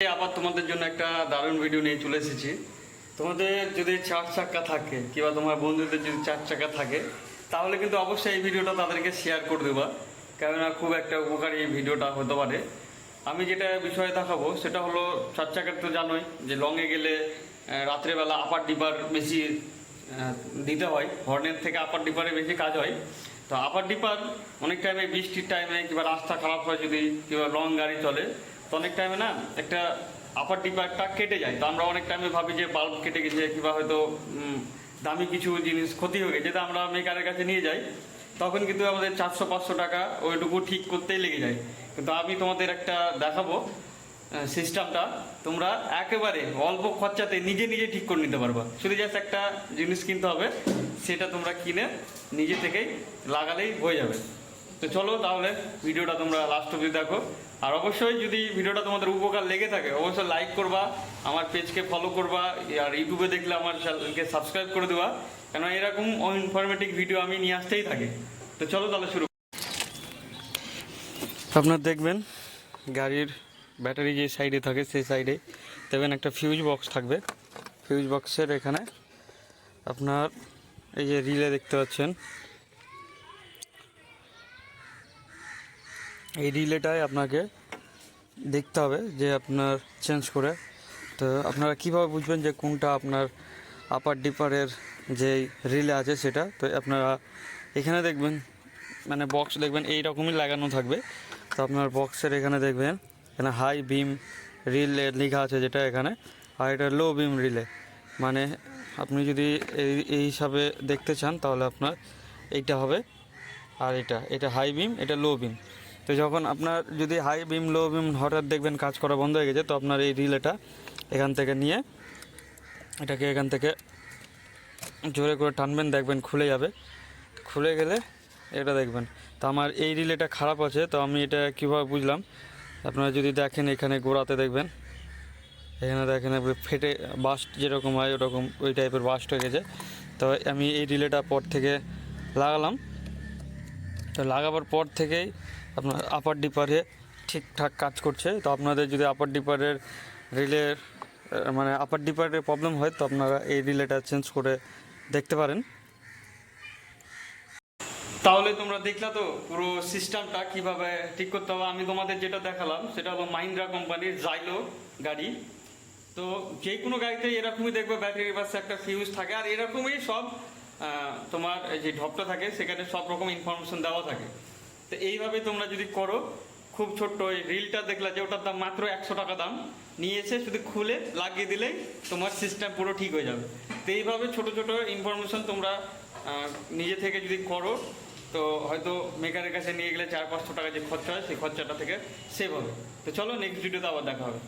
আবার তোমাদের জন্য একটা দারুণ ভিডিও নিয়ে চলে এসেছি। তোমাদের যদি চার চাকা থাকে, কিংবা তোমার বন্ধুদের যদি চার চাকা থাকে, তাহলে কিন্তু অবশ্যই এই ভিডিওটা তাদেরকে শেয়ার করে দেবা। কেননা খুব একটা উপকারী এই ভিডিওটা হতে পারে। আমি যেটা বিষয়ে দেখাবো, সেটা হলো চার চাকার তো জানোই যে লংয়ে গেলে রাত্রেবেলা আপার ডিপার বেশি দিতে হয়। হর্নের থেকে আপার ডিপারে বেশি কাজ হয়। তো আপার ডিপার অনেক টাইমে বৃষ্টির টাইমে কিংবা রাস্তা খারাপ হয় যদি, কিংবা লং গাড়ি চলে তো অনেক টাইমে না একটা আপার ডিপারটা কেটে যায়। তো আমরা অনেক টাইমে ভাবি যে বাল্ব কেটে গেছে, কিংবা হয়তো দামি কিছু জিনিস ক্ষতি হয়ে গেছে আমরা মেকারের কাছে নিয়ে যাই, তখন কিন্তু আমাদের চারশো, পাঁচশো টাকা ওইটুকু ঠিক করতেই লেগে যায়। কিন্তু আমি তোমাদের একটা দেখাবো সিস্টেমটা তোমরা একেবারে অল্প খরচাতে নিজে নিজে ঠিক করে নিতে পারবা। শুধু জাস্ট একটা জিনিস কিনতে হবে, সেটা তোমরা কিনে নিজে থেকেই লাগালেই হয়ে যাবে। তো চলো তাহলে ভিডিওটা তোমরা লাস্ট অবধি দেখো। আর অবশ্যই যদি ভিডিওটা তোমাদের উপকার লেগে থাকে, অবশ্যই লাইক করবা, আমার পেজকে ফলো করবা, আর ইউটিউবে দেখলে আমার চ্যানেলকে সাবস্ক্রাইব করে দেওয়া কেন এরকম ইনফরমেটিভ ভিডিও আমি নিয়ে আসতেই থাকি। তো চলো তাহলে শুরু আপনার দেখবেন, গাড়ির ব্যাটারি যে সাইডে থাকে সেই সাইডে দেখবেন একটা ফিউজ বক্স থাকবে। ফিউজ বক্সের এখানে আপনার এই যে রিলে দেখতে পাচ্ছেন এই রিলেটাই আপনাকে দেখতে হবে যে আপনার চেঞ্জ করে। তো আপনারা কীভাবে বুঝবেন যে কোনটা আপনার আপার ডিপারের যে রিলে আছে সেটা? তো আপনারা এখানে দেখবেন মানে বক্স দেখবেন, এই রকমই লাগানো থাকবে। তো আপনার বক্সের এখানে দেখবেন, এখানে হাই বিম রিলে লেখা আছে যেটা এখানে, আর এটা লো বিম রিলে। মানে আপনি যদি এই এই হিসাবে দেখতে চান তাহলে আপনার এইটা হবে, আর এটা এটা হাই বিম এটা লো বিম তো যখন আপনার যদি হাই বিম লো বিম হঠাৎ দেখবেন কাজ করা বন্ধ হয়ে গেছে, তো আপনার এই রিলেটা এখান থেকে নিয়ে, এটাকে এখান থেকে জোরে করে টানবেন, দেখবেন খুলে যাবে। খুলে গেলে এটা দেখবেন। তো আমার এই রিলেটা খারাপ আছে, তো আমি এটা কীভাবে বুঝলাম? আপনারা যদি দেখেন এখানে গোড়াতে দেখবেন, এখানে দেখেন ফেটে বাস্ট যেরকম হয় ওরকম ওই টাইপের বাস্ট হয়ে গেছে। তো আমি এই রিলেটা পর থেকে লাগালাম। তো লাগাবার পর থেকেই আপনার আপার ডিপারে ঠিকঠাক কাজ করছে। তো আপনাদের যদি আপার ডিপারের রিলের মানে আপার ডিপারের প্রবলেম হয়, তো আপনারা এই রিলেটা চেঞ্জ করে দেখতে পারেন। তাহলে তোমরা দেখলা তো পুরো সিস্টেমটা কীভাবে ঠিক করতে হবে। আমি তোমাদের যেটা দেখালাম, সেটা হলো মাহিন্দ্রা কোম্পানির জাইলো গাড়ি। তো যে কোনো গাড়িতে এরকমই দেখবে ব্যাটারির পাশে একটা ফিউজ থাকে। আর এরকমই সব তোমার যে ঢপটা থাকে, সেখানে সব রকম ইনফরমেশন দেওয়া থাকে। তো এইভাবে তোমরা যদি করো, খুব ছোট্ট ওই রিলটা দেখলা যে ওটার দাম মাত্র একশো টাকা দাম, নিয়ে এসে শুধু খুলে লাগিয়ে দিলেই তোমার সিস্টেম পুরো ঠিক হয়ে যাবে। তো এইভাবে ছোটো ছোটো ইনফরমেশন তোমরা নিজে থেকে যদি করো, তো হয়তো মেকারের কাছে নিয়ে গেলে চার পাঁচশো টাকা যে খরচা হয়, সেই খরচাটা থেকে সেভ হবে। তো চলো নেক্সট ভিডিওতে আবার দেখা হবে।